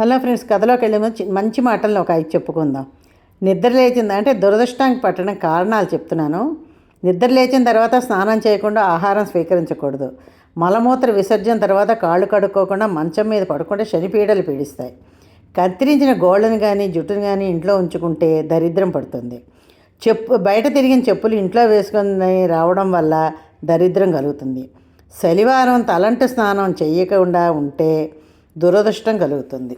Hello friends కథలోకి వెళ్ళే ముందు మంచి మాటలను ఒక ఐదు చెప్పుకుందాం. నిద్ర లేచింది? అంటే దురదృష్టానికి పట్టడం కారణాలు చెప్తున్నాను. నిద్ర లేచిన తర్వాత స్నానం చేయకుండా ఆహారం స్వీకరించకూడదు. మలమూత్ర విసర్జన తర్వాత కాళ్ళు కడుక్కోకుండా మంచం మీద పడుకుంటే శనిపీడలు పీడిస్తాయి. కత్తిరించిన గోళ్ళను కానీ జుట్టును కానీ ఇంట్లో ఉంచుకుంటే దరిద్రం పడుతుంది. చెప్పు బయట తిరిగిన చెప్పులు ఇంట్లో వేసుకొని రావడం వల్ల దరిద్రం కలుగుతుంది. శనివారం తలంటు స్నానం చేయకుండా ఉంటే దురదృష్టం కలుగుతుంది.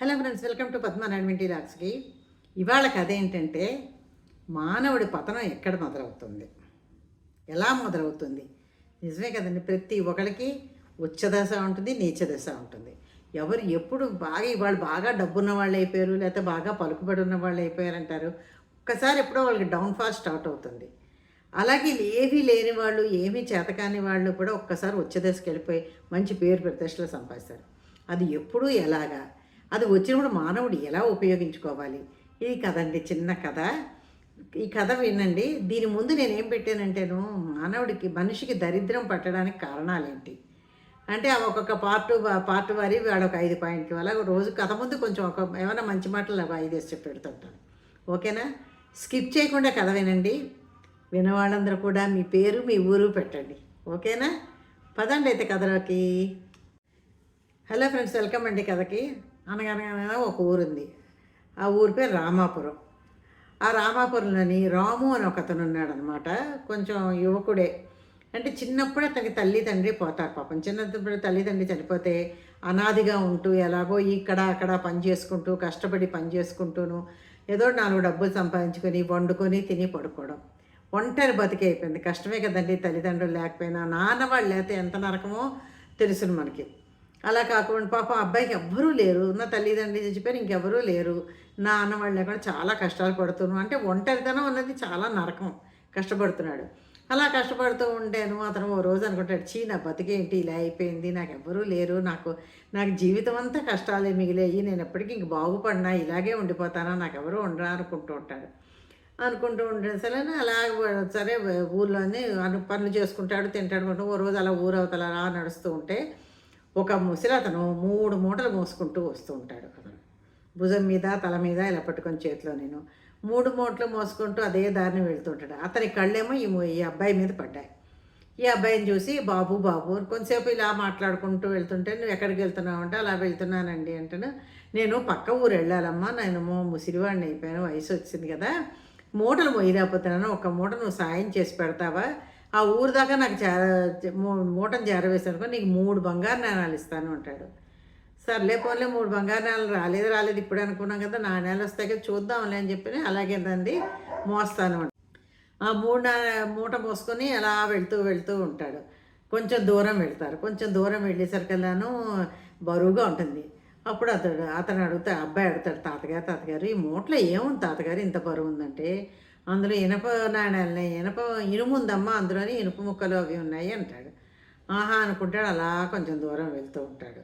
Hello friends welcome to Padmanarayana లాక్స్కి. ఇవాళ కథ ఏంటంటే మానవుడి పతనం ఎక్కడ మొదలవుతుంది? ఎలా మొదలవుతుంది? నిజమే కదండి ప్రతి ఒక్కరికి ఉచ్చదశ ఉంటుంది నీచదశ ఉంటుంది. ఎవరు ఎప్పుడు బాగా ఇవాళ బాగా డబ్బున్న వాళ్ళు అయిపోయారు లేకపోతే బాగా పలుకుబడి ఉన్న వాళ్ళు అయిపోయారు అంటారు. ఒక్కసారి ఎప్పుడో వాళ్ళకి డౌన్ఫాల్ స్టార్ట్ అవుతుంది. అలాగే ఏమీ లేని వాళ్ళు ఏమీ చేతకాని వాళ్ళు కూడా ఒక్కసారి వచ్చేదశకి వెళ్ళిపోయి మంచి పేరు ప్రతిష్టలు సంపాదిస్తారు. అది ఎప్పుడు ఎలాగా? అది వచ్చినప్పుడు మానవుడు ఎలా ఉపయోగించుకోవాలి? ఈ కథ అండి చిన్న కథ. ఈ కథ వినండి. దీని ముందు నేను ఏం పెట్టానంటేను మానవుడికి మనిషికి దరిద్రం పట్టడానికి కారణాలేంటి? అంటే ఆ ఒక్కొక్క పార్ట్ పార్ట్ వారి వాడు ఒక ఐదు పాయింట్లు అలాగే రోజు కథ ముందు కొంచెం ఒక ఏమైనా మంచి మాటలు ఒక ఐదు వేసి చెప్పి పెడుతుంటాను ఓకేనా? స్కిప్ చేయకుండా కథ వినండి. వినవాళ్ళందరూ కూడా మీ పేరు మీ ఊరు పెట్టండి. ఓకేనా? పదండి అయితే కథలోకి. హలో ఫ్రెండ్స్ వెల్కమ్ అండి కథకి. అనగనగా ఒక ఊరుంది. ఆ ఊరి పేరు రామాపురం. ఆ రామాపురంలోని రాము అని ఒక అతను ఉన్నాడనమాట. కొంచెం యువకుడే. అంటే చిన్నప్పుడు అతనికి తల్లి తండ్రి పోతారు పాపం. చిన్నప్పుడు తల్లి తండ్రి చనిపోతే అనాదిగా ఉంటూ ఎలాగో ఇక్కడ అక్కడ పని చేసుకుంటూ కష్టపడి పని చేసుకుంటూను ఏదో నాలుగు డబ్బులు సంపాదించుకొని వండుకొని తిని పడుకోవడం. ఒంటరి బతికి అయిపోయింది. కష్టమే కదండి తల్లిదండ్రులు లేకపోయినా. నాన్న వాళ్ళు లేకపోతే ఎంత నరకమో తెలుసును మనకి. అలా కాకుండా పాపం అబ్బాయికి ఎవ్వరూ లేరు. నా తల్లిదండ్రులు చచ్చిపోయారు ఇంకెవరూ లేరు. నా అన్న వాళ్ళు లేకుండా చాలా కష్టాలు పడుతున్నాను అంటే ఒంటరితనం అన్నది చాలా నరకం. కష్టపడుతున్నాడు. అలా కష్టపడుతూ ఉంటాను అతను ఓ రోజు అనుకుంటాడు చీ నా బతికేంటి ఇలా అయిపోయింది. నాకు ఎవ్వరూ లేరు. నాకు నాకు జీవితం అంతా కష్టాలే మిగిలేయి. నేను ఎప్పటికీ ఇంక బాగుపడినా ఇలాగే ఉండిపోతానా? నాకు ఎవరూ ఉండరా? అనుకుంటూ ఉంటాడు. అనుకుంటూ ఉంటాడు సరే అలా సరే ఊళ్ళోనే అను పనులు చేసుకుంటాడు తింటాడు ఓ రోజు అలా ఊరవతల అలా నడుస్తూ ఉంటే ఒక ముసలి అతను మూడు మూటలు మోసుకుంటూ వస్తూ ఉంటాడు అతను. భుజం మీద తల మీద ఇలా పట్టుకొని చేతిలో నేను. మూడు మూటలు మోసుకుంటూ అదే దారిని వెళ్తుంటాడు అతని కళ్ళేమో ఈ ఈ అబ్బాయి మీద పడ్డాయి. ఈ అబ్బాయిని చూసి బాబు బాబు కొంతసేపు ఇలా మాట్లాడుకుంటూ వెళ్తుంటే నువ్వు ఎక్కడికి వెళ్తున్నావు? అంటే అలా వెళ్తున్నానండి అంటాను నేను పక్క ఊరు వెళ్ళాలమ్మా. నేను ముసిరివాడిని అయిపోయాను. వయసు వచ్చింది కదా. మూటలు మొయ్యలేకపోతున్నాను ఒక మూట నువ్వు సాయం చేసి పెడతావా? ఆ ఊరు దాకా నాకు చేర మూ- మూటను చేరవేసానుకో నీకు మూడు బంగారు నాణాలు ఇస్తాను అంటాడు. సర్లే పోన్లే మూడు బంగారు నాణాలు రాలేదు రాలేదు. ఇప్పుడు అనుకున్నాం కదా నాణాలు వస్తాయి కదా చూద్దాంలే అని చెప్పి అలాగే రండి మోస్తాను ఆ మూడు నా- మూట మోసుకొని అలా వెళ్తూ వెళ్తూ ఉంటాడు. కొంచెం దూరం వెళ్తారు. కొంచెం దూరం వెళ్ళేసరికల్లాను బరువుగా ఉంటుంది. అప్పుడు అతడు అతను అడుగుతా అబ్బాయి అడుగుతాడు తాతగారు తాతగారు ఈ మూటలో ఏముంది తాతగారు ఇంత బరువు ఉందంటే? అందులో ఇనప నాణ్యాలున్నాయి ఇనప ఇనుము ఉందమ్మా అందులోని ఇనుప ముక్కలు అవి ఉన్నాయి అంటాడు. ఆహా అనుకుంటాడు అలా కొంచెం దూరం వెళ్తూ ఉంటాడు.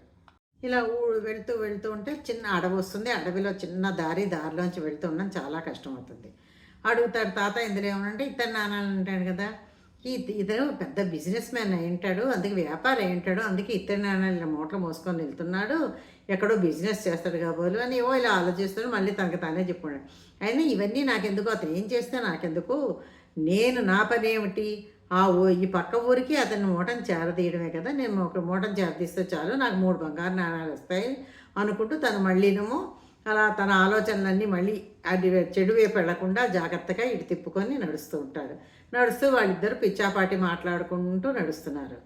ఇలా ఊ వెళ్తూ వెళ్తూ ఉంటే చిన్న అడవి వస్తుంది. అడవిలో చిన్న దారి దారిలోంచి వెళ్తూ ఉండడం చాలా కష్టమవుతుంది. అడుగుతాడు తాత ఇందులో ఏమనంటే ఇతను నాన్నలు అంటాడు కదా ఈ ఇతను పెద్ద బిజినెస్ మ్యాన్ అయి ఉంటాడు అందుకే వ్యాపారం అయి ఉంటాడు అందుకే ఇతను నాన్నలు మూటలు మోసుకొని వెళ్తున్నాడు ఎక్కడో బిజినెస్ చేస్తాడు కాబోలు అని ఏవో ఇలా ఆలోచిస్తాడు మళ్ళీ తనకు తానే చెప్పుకున్నాడు అయినా ఇవన్నీ నాకెందుకు అతను ఏం చేస్తే నాకెందుకు? నేను నా పని ఏమిటి? ఆ ఊ ఈ పక్క ఊరికి అతను మూటను చేరదీయడమే కదా నేను ఒక మూటను చేరదీస్తే చాలు నాకు మూడు బంగారు నాణాలు వస్తాయి అనుకుంటూ తను మళ్ళీనేమో అలా తన ఆలోచనలన్నీ మళ్ళీ అది చెడు వైపు వెళ్ళకుండా జాగ్రత్తగా ఇటు తిప్పుకొని నడుస్తూ ఉంటాడు నడుస్తూ వాళ్ళిద్దరు పిచ్చాపాటి మాట్లాడుకుంటూ నడుస్తున్నారు.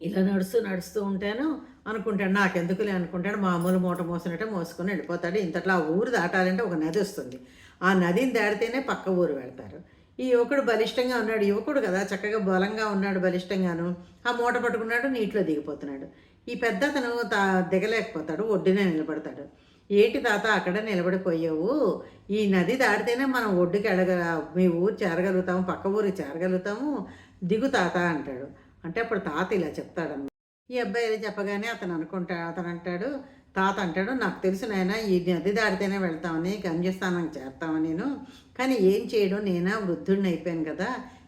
ఇలా నడుస్తూ నడుస్తూ ఉంటాను అనుకుంటాడు నాకెందుకులే అనుకుంటాడు మామూలు మూట మోసినట్టే మోసుకొని వెళ్ళిపోతాడు. ఇంతట్లో ఆ ఊరు దాటాలంటే ఒక నది వస్తుంది. ఆ నదిని దాటితేనే పక్క ఊరు వెళ్తారు. ఈ యువకుడు బలిష్టంగా ఉన్నాడు. యువకుడు కదా చక్కగా బలంగా ఉన్నాడు బలిష్టంగాను. ఆ మూట పట్టుకున్నాడు నీటిలో దిగిపోతున్నాడు. ఈ పెద్ద అతను తా దిగలేకపోతాడు ఒడ్డునే నిలబడతాడు. ఏంటి తాత అక్కడ నిలబడిపోయావు? ఈ నది దాటితేనే మనం ఒడ్డుకి ఎడగ మీ ఊరు చేరగలుగుతాము పక్క ఊరు చేరగలుగుతాము దిగు తాత అంటాడు. అంటే అప్పుడు తాత ఇలా చెప్తాడన్నమాట. ఈ అబ్బాయి ఇలా చెప్పగానే అతను అనుకుంటా అతను అంటాడు తాత అంటాడు నాకు తెలుసు నాయన ఈ నది దాటితేనే వెళ్తామని గమ్యస్థానం చేస్తామని నేను. కానీ ఏం చేయడం? నేనా వృద్ధుడిని అయిపోయాను కదా.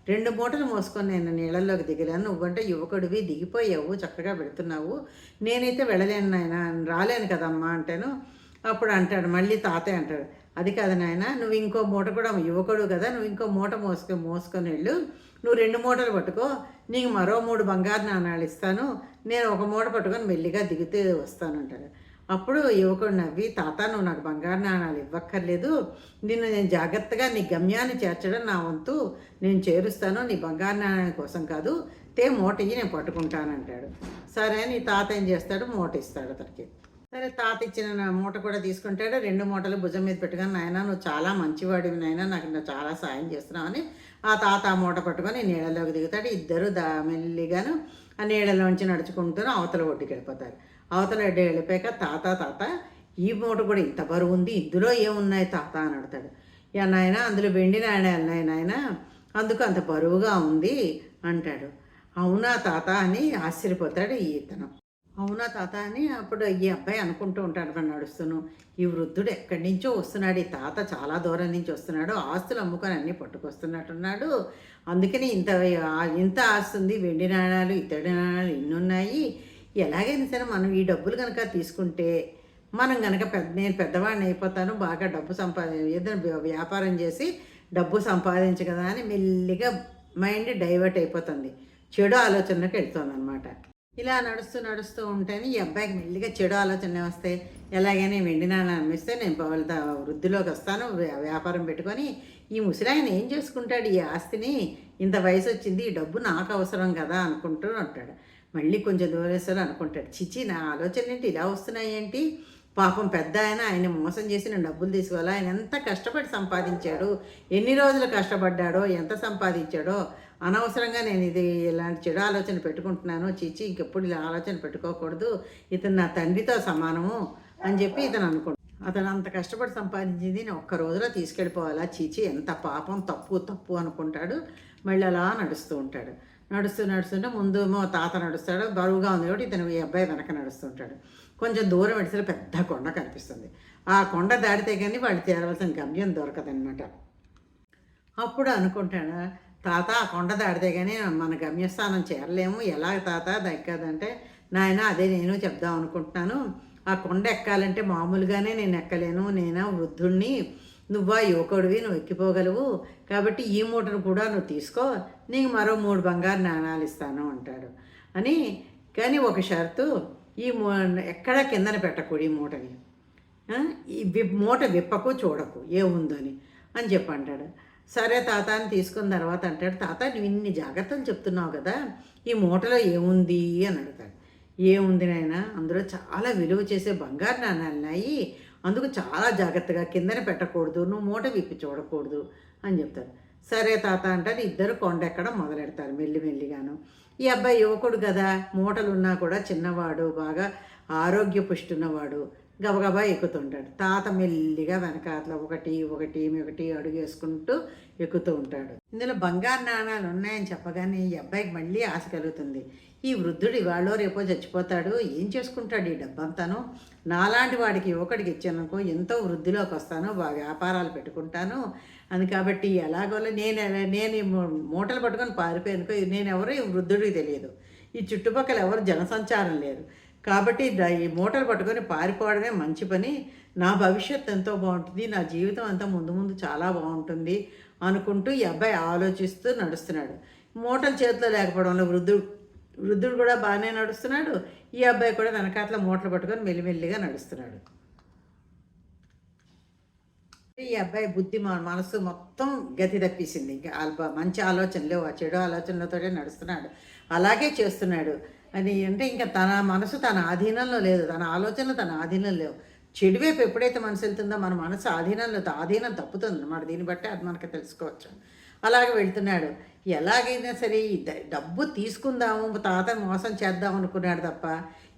రెండు మూటలు మోసుకొని నేను నీళ్ళల్లోకి దిగలేను. నువ్వంటే యువకుడివి దిగిపోయావు చక్కగా పెడుతున్నావు. నేనైతే వెళ్ళలేను నాయన రాలేను కదమ్మా అంటాను. అప్పుడు అంటాడు మళ్ళీ తాతయ్య అంటాడు అది కాదు నాయన నువ్వు ఇంకో మూట కూడా యువకుడు కదా నువ్వు ఇంకో మూట మోసుకో మోసుకొని వెళ్ళు. నువ్వు రెండు మూటలు పట్టుకో నీకు మరో మూడు బంగారు నాణాలు ఇస్తాను నేను ఒక మూట పట్టుకొని మెల్లిగా దిగితే వస్తాను అంటాడు. అప్పుడు యువకుడు నవ్వి తాత నువ్వు నాకు బంగారు నాణాలు ఇవ్వక్కర్లేదు నిన్ను నేను జాగ్రత్తగా నీ గమ్యాన్ని చేర్చడం నా వంతు నేను చేరుస్తాను నీ బంగారు నాణాల కోసం కాదు తే మూట ఇయ్యి నేను పట్టుకుంటానంటాడు సరే నీ తాత ఏం చేస్తాడు? మూట ఇస్తాడు అతనికి. సరే తాత ఇచ్చిన మూట కూడా తీసుకుంటాడు. రెండు మూటలు భుజం మీద పెట్టుకొని నాయన నువ్వు చాలా మంచివాడివి నాయన నాకు నువ్వు చాలా సాయం చేస్తున్నావని ఆ తాత ఆ మూట పట్టుకొని నీళ్ళలోకి దిగుతాడు. ఇద్దరు దా మెల్లిగాను ఆ నీళ్ళలోంచి నడుచుకుంటూ అవతల ఒడ్డుకి వెళ్ళిపోతారు. అవతల ఒడ్డు వెళ్ళిపోయాక తాత తాత ఈ మూట కూడా ఇంత బరువు ఉంది ఇందులో ఏమున్నాయి తాత అని అడుగుతాడు. యా నాయన అందులో వెండి నాణ్యాలు ఉన్నాయి నాయన అందుకు అంత బరువుగా ఉంది అంటాడు. అవునా తాత అని ఆశ్చర్యపోతాడు ఈ ఇతను అవునా తాత అని అప్పుడు ఈ అబ్బాయి అనుకుంటూ ఉంటాడు మనం నడుస్తూను. ఈ వృద్ధుడు ఎక్కడి నుంచో వస్తున్నాడు ఈ తాత చాలా దూరం నుంచి వస్తున్నాడు ఆస్తులు అమ్ముకొని అన్నీ పట్టుకొస్తున్నట్టున్నాడు. అందుకని ఇంత ఇంత ఆస్తుంది ఉంది వెండి నాణాలు ఇత్తడి నాణాలు ఇన్నున్నాయి ఎలాగైనా సరే మనం ఈ డబ్బులు కనుక తీసుకుంటే మనం కనుక పెద్ద నేను పెద్దవాడిని అయిపోతాను బాగా డబ్బు సంపాది ఏదైనా వ్యాపారం చేసి డబ్బు సంపాదించగదా అని మెల్లిగా మైండ్ డైవర్ట్ అయిపోతుంది. చెడు ఆలోచనకు వెళ్తుంది అనమాట ఇలా నడుస్తూ నడుస్తూ ఉంటేనే ఈ అబ్బాయికి మెల్లిగా చెడు ఆలోచనలు వస్తాయి. ఎలాగైనా వెండి అనిపిస్తే నేను వాళ్ళ వృద్ధిలోకి వస్తాను. వ్యాపారం పెట్టుకొని ఈ ముసలాయన ఏం చేసుకుంటాడు? ఈ ఆస్తిని ఇంత వయసు వచ్చింది ఈ డబ్బు నాకు అవసరం కదా అనుకుంటూ ఉంటాడు. మళ్ళీ కొంచెం దూరేస్తారు అనుకుంటాడు. చిచి నా ఆలోచన ఏంటి? ఇలా వస్తున్నాయి ఏంటి? పాపం పెద్ద ఆయన ఆయన మోసం చేసి నేను డబ్బులు తీసుకోవాలి? ఆయన ఎంత కష్టపడి సంపాదించాడు? ఎన్ని రోజులు కష్టపడ్డాడో? ఎంత సంపాదించాడో? అనవసరంగా నేను ఇది ఇలాంటి చెడు ఆలోచన పెట్టుకుంటున్నాను చీచి ఇంకెప్పుడు ఇలా ఆలోచన పెట్టుకోకూడదు ఇతను నా తండ్రితో సమానము అని చెప్పి ఇతను అనుకుంటాను అతను అంత కష్టపడి సంపాదించింది నేను ఒక్క రోజులో తీసుకెళ్ళిపోవాలా? చీచి ఎంత పాపం తప్పు తప్పు అనుకుంటాడు. మళ్ళీ అలా నడుస్తూ ఉంటాడు. నడుస్తూ నడుస్తుంటే ముందు మా తాత నడుస్తాడు బరువుగా ఉంది కాబట్టి ఇతను ఈ అబ్బాయి వెనక నడుస్తుంటాడు కొంచెం దూరం పెడితే పెద్ద కొండ కనిపిస్తుంది. ఆ కొండ దాటితే కానీ వాళ్ళు చేరవలసిన గమ్యం దొరకదనమాట అప్పుడు అనుకుంటాడు? తాత ఆ కొండ దాడితే కానీ మన గమ్యస్థానం చేరలేము. ఎలా తాత దక్కదంటే నాయన అదే నేను చెప్దాం అనుకుంటున్నాను. ఆ కొండ ఎక్కాలంటే మామూలుగానే నేను ఎక్కలేను. నేను వృద్ధుణ్ణి నువ్వా యువకుడివి నువ్వు ఎక్కిపోగలవు. కాబట్టి ఈ మూటను కూడా నువ్వు తీసుకో. నీకు మరో మూడు బంగారు నాణాలు ఇస్తాను అంటాడు. అని కానీ ఒక షరతు ఈ మూ ఎక్కడా కిందన పెట్టకూడదు ఈ మూటని. ఈ వి- మూట విప్పకు చూడకు. ఏముందని అని చెప్పి అంటాడు సరే తాత అని తీసుకున్న తర్వాత అంటాడు తాత నువ్వు ఇన్ని జాగ్రత్తలు చెప్తున్నావు కదా ఈ మూటలో ఏముంది? అని అడుగుతాడు. ఏముంది నాయన? అందులో చాలా విలువ చేసే బంగారు నాణాలు ఉన్నాయి. అందుకు చాలా జాగ్రత్తగా కిందన పెట్టకూడదు నువ్వు మూట విప్పి చూడకూడదు అని చెప్తారు సరే తాత అంటారు ఇద్దరు కొండెక్కడం మొదలెడతారు మెల్లి మెల్లిగాను. ఈ అబ్బాయి యువకుడు కదా మూటలున్నా కూడా చిన్నవాడు బాగా ఆరోగ్య పుష్టున్నవాడు గబగబా ఎక్కుతుంటాడు. తాత మెల్లిగా వెనకాతల ఒకటి ఒకటి ఒకటి అడుగు వేసుకుంటూ ఎక్కుతూ ఉంటాడు. ఇందులో బంగారు నాణాలు ఉన్నాయని చెప్పగానే ఈ అబ్బాయికి మళ్ళీ ఆశ కలుగుతుంది. ఈ వృద్ధుడు ఇవాళో రేపో చచ్చిపోతాడు. ఏం చేసుకుంటాడు ఈ డబ్బంతాను? నాలాంటి వాడికి యువకుడికి ఇచ్చానుకో ఎంతో వృద్ధిలోకి వస్తాను బాగా వ్యాపారాలు పెట్టుకుంటాను. అది కాబట్టి ఎలాగోలా నేను నేను మూటలు పట్టుకొని పారిపోయానుకో నేను ఎవరో ఈ వృద్ధుడికి తెలియదు. ఈ చుట్టుపక్కల ఎవరు జనసంచారం లేరు. కాబట్టి ఈ మూటలు పట్టుకొని పారిపోవడమే మంచి పని. నా భవిష్యత్తు ఎంతో బాగుంటుంది. నా జీవితం అంతా ముందు ముందు చాలా బాగుంటుంది అనుకుంటూ ఈ అబ్బాయి ఆలోచిస్తూ నడుస్తున్నాడు. మూటలు చేతిలో లేకపోవడంలో వృద్ధుడు వృద్ధుడు కూడా బాగానే నడుస్తున్నాడు. ఈ అబ్బాయి కూడా వెనకాతల మూటలు పట్టుకొని మెల్లిమెల్లిగా నడుస్తున్నాడు. ఈ అబ్బాయి బుద్ధి మనసు మొత్తం గతి తప్పేసింది. ఇంకా మంచి ఆలోచనలు ఆ చెడు ఆలోచనలతోనే నడుస్తున్నాడు. అలాగే చేస్తున్నాడు. అని అంటే ఇంకా తన మనసు తన ఆధీనంలో లేదు తన ఆలోచనలు తన ఆధీనంలో లేవు. చెడు వైపు ఎప్పుడైతే మనసు వెళ్తుందో మన మనసు ఆధీనంలో ఆధీనం తప్పుతుంది అనమాట దీన్ని బట్టి అది మనకు తెలుసుకోవచ్చు. అలాగే వెళ్తున్నాడు. ఎలాగైనా సరే ఈ డబ్బు తీసుకుందాము తాత మోసం చేద్దాం అనుకున్నాడు తప్ప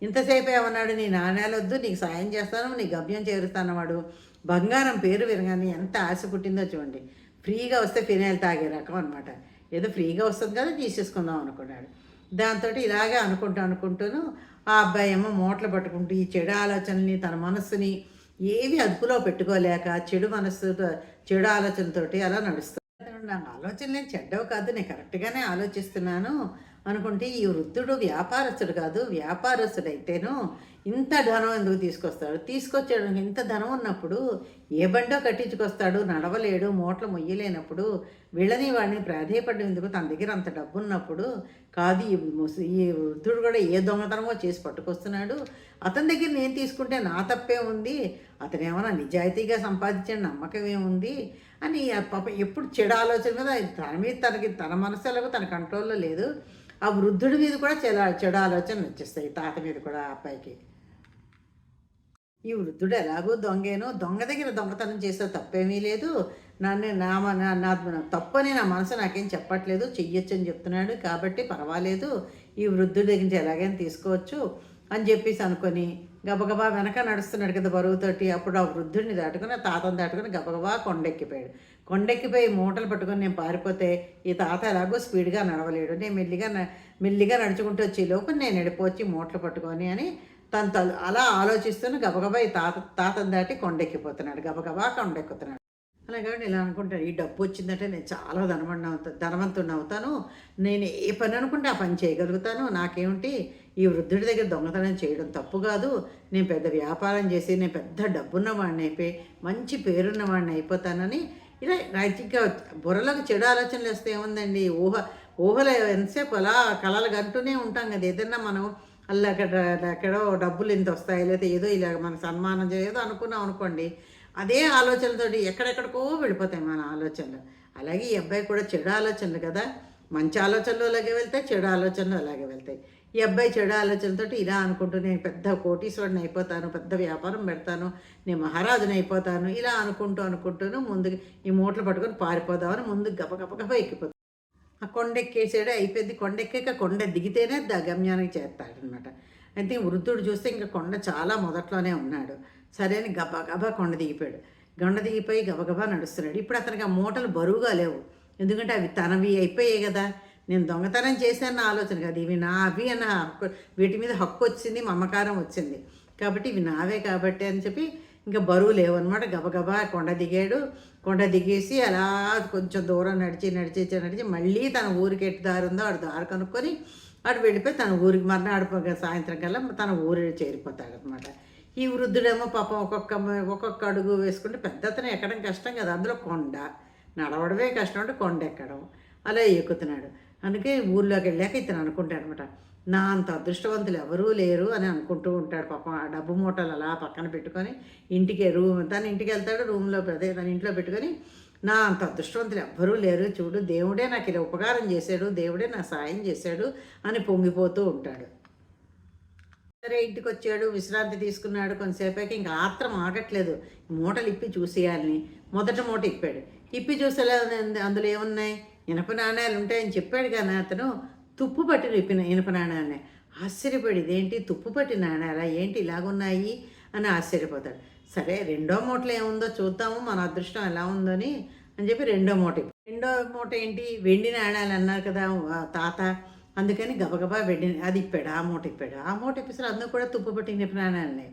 ఇంతసేపు ఏమన్నాడు నీ నాణ్యాలు వద్దు నీకు సాయం చేస్తాను నీ గమ్యం చేరుస్తాను వాడు బంగారం పేరు వినగానే ఎంత ఆశ పుట్టిందో చూడండి. ఫ్రీగా వస్తే ఫినాయిల్ తాగే రకం అనమాట ఏదో ఫ్రీగా వస్తుంది కదా తీసేసుకుందాం అనుకున్నాడు. దాంతో ఇలాగే అనుకుంటూ అనుకుంటూను ఆ అబ్బాయి ఏమో మూటలు పట్టుకుంటూ ఈ చెడు ఆలోచనల్ని తన మనస్సుని ఏవి అదుపులో పెట్టుకోలేక చెడు మనస్సుతో చెడు ఆలోచనతోటి అలా నడుస్తుంది నా ఆలోచనలు నేను చెడ్డవు కాదు నేను కరెక్ట్గానే ఆలోచిస్తున్నాను. అనుకుంటే ఈ వృద్ధుడు వ్యాపారస్తుడు కాదు వ్యాపారస్తుడైతేను ఇంత ధనం ఎందుకు తీసుకొస్తాడు? తీసుకొచ్చాడు ఇంత ధనం ఉన్నప్పుడు ఏ బండో కట్టించుకొస్తాడు నడవలేడు మూటలు మొయ్యలేనప్పుడు వీళ్ళని వాడిని ప్రాధేయపడ్డం ఎందుకు తన దగ్గర అంత డబ్బు ఉన్నప్పుడు కాదు ఈ ఈ వృద్ధుడు కూడా ఏ దొంగతనమో చేసి పట్టుకొస్తున్నాడు. అతని దగ్గర నేను తీసుకుంటే నా తప్పే ఉంది అతను ఏమైనా నిజాయితీగా సంపాదించిన నమ్మకం ఏముంది అని పాప ఎప్పుడు చెడు ఆలోచన మీద తన మీద తనకి తన మనసులకు తన కంట్రోల్లో లేదు. ఆ వృద్ధుడి మీద కూడా చెడు చెడు ఆలోచనలు వచ్చేస్తాయి. తాత మీద కూడా ఆ అబ్బాయికి. ఈ వృద్ధుడు ఎలాగో దొంగేనో దొంగ దగ్గర దొంగతనం చేసే తప్పేమీ లేదు. నన్ను నా నా నా తప్పని నా మనసు నాకేం చెప్పట్లేదు. చెయ్యొచ్చు అని చెప్తున్నాడు కాబట్టి పర్వాలేదు. ఈ వృద్ధుడి దగ్గర నుంచి ఎలాగైనా తీసుకోవచ్చు అని చెప్పేసి అనుకొని గబగబా వెనక నడుస్తున్నాడు కదా బరువుతోటి అప్పుడు ఆ వృద్ధుడిని దాటుకుని ఆ తాతను దాటుకుని గబగబా కొండెక్కిపోయాడు. కొండెక్కిపోయి మూటలు పట్టుకొని నేను పారిపోతే ఈ తాత ఎలాగో స్పీడ్గా నడవలేడు. నేను మెల్లిగా న- మెల్లిగా నడుచుకుంటూ వచ్చే లోపు నేను ఎడిపోచ్చి మూటలు పట్టుకొని అని తను తలు అలా ఆలోచిస్తూనే గబగబా ఈ తాత తాతను దాటి కొండెక్కిపోతున్నాడు. గబగబా కొండెక్కుతున్నాడు. అలా కాబట్టి ఇలా అనుకుంటాను ఈ డబ్బు వచ్చిందంటే నేను చాలా ధనవంతుని అవుతాను ధనవంతుడిని అవుతాను. నేను ఏ పని అనుకుంటే ఆ పని చేయగలుగుతాను. నాకేమిటి ఈ వృద్ధుడి దగ్గర దొంగతనం చేయడం తప్పు కాదు. నేను పెద్ద వ్యాపారం చేసి నేను పెద్ద డబ్బున్నవాడిని అయిపోయి మంచి పేరున్న వాడిని అయిపోతానని ఇలా నైతిక బుర్రలకు చెడు ఆలోచనలు వస్తే ఏముందండి? ఊహ ఊహలు ఎంతసేపు అలా కళలు కంటూనే ఉంటాం కదా. ఏదన్నా మనం అలా ఎక్కడో డబ్బులు ఇంత వస్తాయి లేకపోతే ఏదో ఇలా మన సన్మానం చేయదో అనుకున్నాం అనుకోండి. అదే ఆలోచనతోటి ఎక్కడెక్కడికో వెళ్ళిపోతాయి మన ఆలోచనలు. అలాగే ఈ అబ్బాయి కూడా చెడు ఆలోచనలు కదా. మంచి ఆలోచనలు అలాగే వెళ్తాయి చెడు ఆలోచనలు అలాగే వెళ్తాయి. ఈ అబ్బాయి చెడు ఆలోచనలతోటి ఇలా అనుకుంటూ నేను పెద్ద కోటీశ్వరుని అయిపోతాను పెద్ద వ్యాపారం పెడతాను నేను మహారాజుని అయిపోతాను ఇలా అనుకుంటూ అనుకుంటూను ముందుకు ఈ మూటలు పట్టుకొని పారిపోదామని ముందు గబగబగబ ఎక్కిపోతాను. ఆ కొండ ఎక్కేసాడు అయిపోయింది. కొండ ఎక్కాక కొండ దిగితేనే ద గమ్యానికి చేస్తాడనమాట అయితే వృద్ధుడు చూస్తే ఇంకా కొండ చాలా మొదట్లోనే ఉన్నాడు. సరే అని గబగబా కొండ దిగిపోయాడు. గొండ దిగిపోయి గబగబా నడుస్తున్నాడు. ఇప్పుడు అతనికి ఆ మూటలు బరువుగా లేవు. ఎందుకంటే అవి తనవి అయిపోయాయి కదా. నేను దొంగతనం చేశాను ఆలోచన కదా. ఇవి నావి అన్న హక్కు వీటి మీద హక్కు వచ్చింది మమకారం వచ్చింది. కాబట్టి ఇవి నావే కాబట్టి అని చెప్పి ఇంకా బరువు లేవన్నమాట. గబగబా కొండ దిగాడు. కొండ దిగేసి అలా కొంచెం దూరం నడిచి నడిచి నడిచి మళ్ళీ తన ఊరికి ఎటు దారి ఉందో అటు దారి కనుక్కొని అటు వెళ్ళిపోయి తన ఊరికి మర్నాడు సాయంత్రం కల్లా తన ఊరు చేరిపోతాడు అనమాట ఈ వృద్ధుడేమో పాపం ఒక్కొక్క ఒక్కొక్క అడుగు వేసుకుంటే పెద్ద అతను ఎక్కడం కష్టం కదా. అందులో కొండ నడవడమే కష్టం అంటే కొండ ఎక్కడం. అలా ఎక్కుతున్నాడు. అందుకే ఊర్లోకి వెళ్ళాక ఇతను అనుకుంటాడు అనమాట నా అంత అదృష్టవంతులు ఎవరూ లేరు అని అనుకుంటూ ఉంటాడు పాపం. ఆ డబ్బు మూటలు అలా పక్కన పెట్టుకొని ఇంటికి రూమ్ తన ఇంటికి వెళ్తాడు రూమ్లో అదే తన ఇంట్లో పెట్టుకొని నా అంత అదృష్టవంతులు ఎవ్వరూ లేరు చూడు దేవుడే నాకు ఇలా ఉపకారం చేశాడు దేవుడే నా సాయం చేశాడు అని పొంగిపోతూ ఉంటాడు. సరే ఇంటికి వచ్చాడు విశ్రాంతి తీసుకున్నాడు కొంతసేపకి ఇంకా ఆత్రం ఆగట్లేదు. మూటలు ఇప్పి చూసేయాలని. మొదట మూట ఇప్పాడు. ఇప్పి చూసేలా అందులో ఏమున్నాయి? ఇనప నాణాలు ఉంటాయని చెప్పాడు కానీ అతను. తుప్పు పట్టిన ఇప్పిన ఇనప నాణాలనే. ఆశ్చర్యపడి ఇదేంటి తుప్పు పట్టి నాణాలా? ఏంటి ఇలాగున్నాయి? అని ఆశ్చర్యపోతాడు. సరే రెండో మూటలో ఏముందో చూద్దాము మన అదృష్టం ఎలా ఉందని అని చెప్పి రెండో మూట. రెండో మూట ఏంటి? వెండి నాణాలు అన్నారు కదా తాత. అందుకని గబగబా వెండి అది ఇప్పాడు ఆ మూట ఇప్పాడు. ఆ మూట ఇప్పేసరి అందులో కూడా తుప్పు పట్టిన నాణాలనే.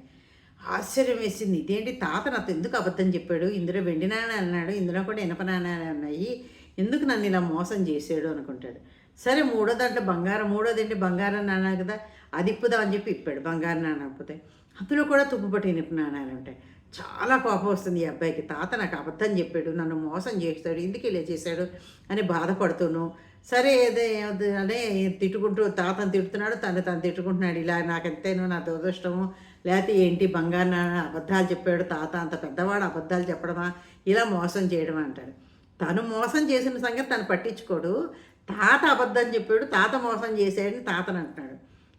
ఆశ్చర్యం వేసింది. ఇదేంటి తాత నాతో ఎందుకు అబద్ధం చెప్పాడు? ఇందులో వెండి నాణాలు అన్నాడు ఇందులో కూడా ఇనప నాణాలు ఉన్నాయి. ఎందుకు నన్ను ఇలా మోసం చేసాడు అనుకుంటాడు? సరే మూడో దాంట్లో బంగారం మూడోది ఏంటి బంగారం నానా కదా అది ఇప్పుదాం అని చెప్పి ఇప్పాడు. బంగారం నానకపోతే ఇప్పితే అందులో కూడా తుప్పు పట్టిన నాణాలు ఉంటాయి. చాలా కోపం వస్తుంది ఈ అబ్బాయికి. తాత నాకు అబద్ధం చెప్పాడు నన్ను మోసం చేస్తాడు ఎందుకు ఇలా చేశాడు అని బాధపడుతూను. సరే ఏదే అనే తిట్టుకుంటూ తాతను తిడుతున్నాడు తను తను తిట్టుకుంటున్నాడు. ఇలా నాకు ఎంతైనా నా దురదృష్టము లేకపోతే ఏంటి బంగారు నాన్న అబద్ధాలు చెప్పాడు తాత అంత పెద్దవాడు అబద్ధాలు చెప్పడమా? ఇలా మోసం చేయడం అంటాడు. తను మోసం చేసిన సంగతి తను పట్టించుకోడు. తాత అబద్ధం చెప్పాడు తాత మోసం చేశాడని తాతను అంటున్నాడు.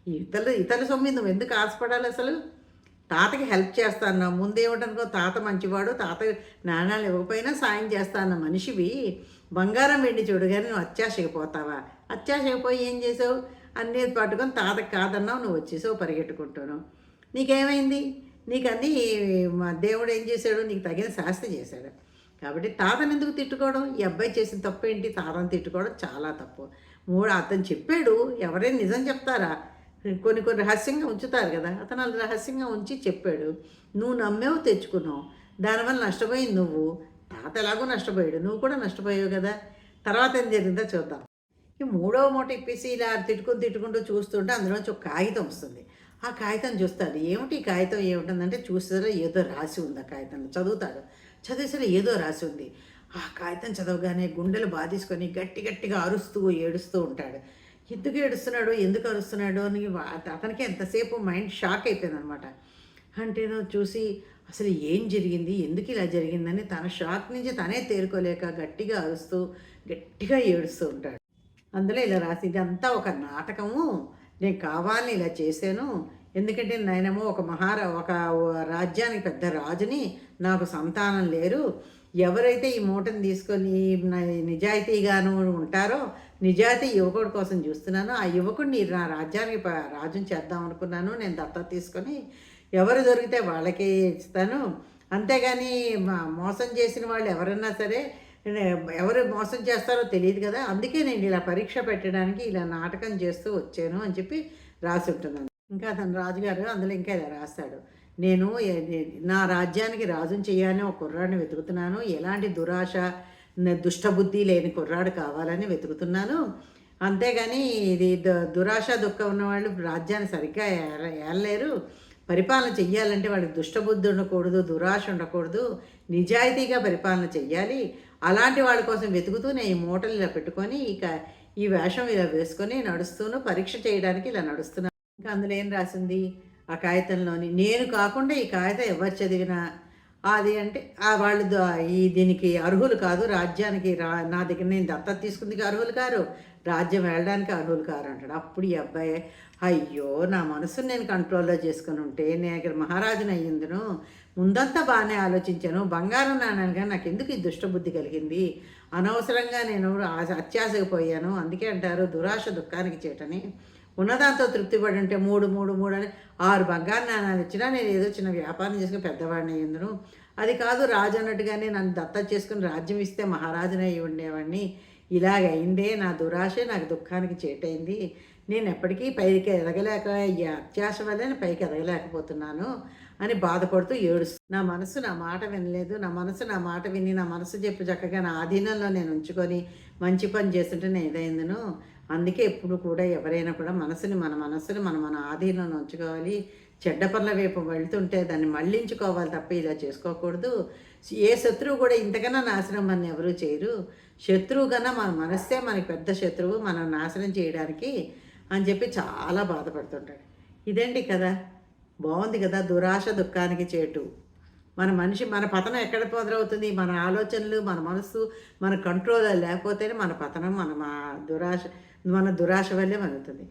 ఇతరులు ఇతరుల సొమ్మి నువ్వు ఎందుకు ఆశపడాలి అసలు? తాతకి హెల్ప్ చేస్తాను ముందేమిటనుకో తాత మంచివాడు తాత నాణాలు ఇవ్వకపోయినా సాయం చేస్తాన్న మనిషివి. బంగారం వెండి చూడు కానీ నువ్వు అత్యాశకపోతావా పోతావా ఏం చేసావు? అన్నీ పట్టుకొని తాతకి కాదన్నావు నువ్వు వచ్చేసావు పరిగెట్టుకుంటాను. నీకేమైంది? నీకు అన్నీ మా దేవుడు ఏం చేశాడు? నీకు తగిన శాస్తి చేశాడు. కాబట్టి తాతను ఎందుకు తిట్టుకోవడం? ఈ అబ్బాయి చేసిన తప్పు ఏంటి? తాతను తిట్టుకోవడం చాలా తప్పు. మూడు అతను చెప్పాడు ఎవరైనా నిజం చెప్తారా? కొన్ని కొన్ని రహస్యంగా ఉంచుతారు కదా. అతను అలా రహస్యంగా ఉంచి చెప్పాడు నువ్వు నమ్మేవు తెచ్చుకున్నావు. దానివల్ల నష్టపోయింది నువ్వు. తాత ఎలాగో నష్టపోయాడు. నువ్వు కూడా నష్టపోయావు కదా. తర్వాత ఏం జరిగిందో చూద్దాం. ఈ మూడవ మూట ఇప్పేసి ఇలా తిట్టుకుని తిట్టుకుంటూ చూస్తుంటే అందులోంచి ఒక కాగితం వస్తుంది. ఆ కాగితం చూస్తాడు. ఏమిటి ఈ కాగితం? ఏమిటందంటే చూస్తారా ఏదో రాసి ఉంది ఆ కాగితంలో. చదువుతాడు. చదివేసరి ఏదో రాసి ఉంది ఆ కాగితం చదవగానే గుండెలు బాధేసుకొని గట్టి గట్టిగా అరుస్తూ ఏడుస్తూ ఉంటాడు. ఎందుకు ఏడుస్తున్నాడు? ఎందుకు అరుస్తున్నాడు? అని అతనికి ఎంతసేపు మైండ్ షాక్ అయిపోయింది అనమాట అంటేనో చూసి అసలు ఏం జరిగింది? ఎందుకు ఇలా జరిగిందని తన షాక్ నుంచి తనే తేరుకోలేక గట్టిగా అరుస్తూ గట్టిగా ఏడుస్తూ ఉంటాడు. అందులో ఇలా రాసి ఇదంతా ఒక నాటకము. నేను కావాలని ఇలా చేశాను. ఎందుకంటే నేనేమో ఒక మహారా ఒక రాజ్యానికి పెద్ద రాజుని నాకు సంతానం లేరు. ఎవరైతే ఈ మూటను తీసుకొని నిజాయితీగాను ఉంటారో నిజాయితీ యువకుడి కోసం చూస్తున్నాను. ఆ యువకుడిని నా రాజ్యానికి రాజుని చేద్దాం అనుకున్నాను. నేను దత్తత తీసుకొని ఎవరు దొరికితే వాళ్ళకే ఇస్తాను. అంతేగాని మా- మోసం చేసిన వాళ్ళు ఎవరన్నా సరే ఎవరు మోసం చేస్తారో తెలియదు కదా. అందుకే నేను ఇలా పరీక్ష పెట్టడానికి ఇలా నాటకం చేస్తూ వచ్చాను అని చెప్పి రాసి ఉంటున్నాను. ఇంకా అతను రాజుగారు అందులో ఇంకా ఇలా రాస్తాడు. నేను నా రాజ్యానికి రాజుని చేయాలని ఒక కుర్రాడిని వెతుకుతున్నాను. ఎలాంటి దురాశ దుష్టబుద్ధి లేని కుర్రాడు కావాలని వెతుకుతున్నాను. అంతేగాని ఇది దురాశ దుఃఖం ఉన్నవాళ్ళు రాజ్యాన్ని సరిగ్గా ఏళ్ళలేరు ఏలలేరు పరిపాలన చెయ్యాలంటే వాళ్ళకి దుష్టబుద్ధి ఉండకూడదు దురాశ ఉండకూడదు. నిజాయితీగా పరిపాలన చెయ్యాలి. అలాంటి వాళ్ళ కోసం వెతుకుతూ నేను ఈ మూటలు ఇలా పెట్టుకొని ఇక ఈ వేషం ఇలా వేసుకొని నడుస్తూను పరీక్ష చేయడానికి ఇలా నడుస్తున్నాను ఇంకా అందులో ఏం రాసింది? ఆ కాగితంలోని నేను కాకుండా ఈ కాగితం ఎవరు చదివినా అది అంటే ఆ వాళ్ళు ద- ఈ దీనికి అర్హులు కాదు రాజ్యానికి రా నా దగ్గర నేను దత్తత తీసుకుందికి అర్హులు కారు రాజ్యం వెళ్ళడానికి అర్హులు కారు అంటాడు. అప్పుడు ఈ అబ్బాయి అయ్యో నా మనసుని నేను కంట్రోల్లో చేసుకుని ఉంటే నేను ఇక్కడ మహారాజుని అయ్యిందును ముందంతా బాగానే ఆలోచించాను బంగారం నాణ్యాలుగా నాకు ఎందుకు ఈ దుష్టబుద్ధి కలిగింది? అనవసరంగా నేను అత్యాశకు పోయాను అందుకే అంటారు దురాశ దుఃఖానికి చేటని. ఉన్నదాంతో తృప్తి పడి ఉంటే మూడు మూడు మూడు అని ఆరు బంగారు నాణాలు ఇచ్చినా నేను ఏదో చిన్న వ్యాపారం చేసుకుని పెద్దవాడిని అయ్యిందును. అది కాదు రాజు అన్నట్టుగానే నన్ను దత్త చేసుకుని రాజ్యం ఇస్తే మహారాజునే అయి ఉండేవాడిని. ఇలాగైందే నా దురాశే నాకు దుఃఖానికి చేటైంది నేను ఎప్పటికీ పైకి ఎదగలేక ఈ అత్యాశ వల్లే నేను పైకి ఎదగలేకపోతున్నాను అని బాధపడుతూ ఏడుస్తూ నా మనసు నా మాట వినలేదు. నా మనసు నా మాట విని నా మనసు చెప్పు చక్కగా నా ఆధీనంలో నేను ఉంచుకొని మంచి పని చేస్తుంటే నేను ఏదైందను? అందుకే ఎప్పుడు కూడా ఎవరైనా కూడా మనసుని మన మనసుని మనం మన ఆధీనంలో ఉంచుకోవాలి. చెడ్డ పనుల వైపు వెళ్తుంటే దాన్ని మళ్ళించుకోవాలి తప్ప ఇలా చేసుకోకూడదు. ఏ శత్రువు కూడా ఇంతకన్నా నాశనం మన ఎవరూ చేయరు. శత్రువు కన్నా మన మనస్సే మనకి పెద్ద శత్రువు మనం నాశనం చేయడానికి అని చెప్పి చాలా బాధపడుతుంటాడు. ఇదండి కదా బాగుంది కదా దురాశ దుఃఖానికి చేటు. మన మనిషి మన పతనం ఎక్కడ మొదలవుతుంది? మన ఆలోచనలు మన మనసు మన కంట్రోల్ లేకపోతేనే మన పతనం మన మా దురాశ మన దురాశ వల్లే మరుగుతుంది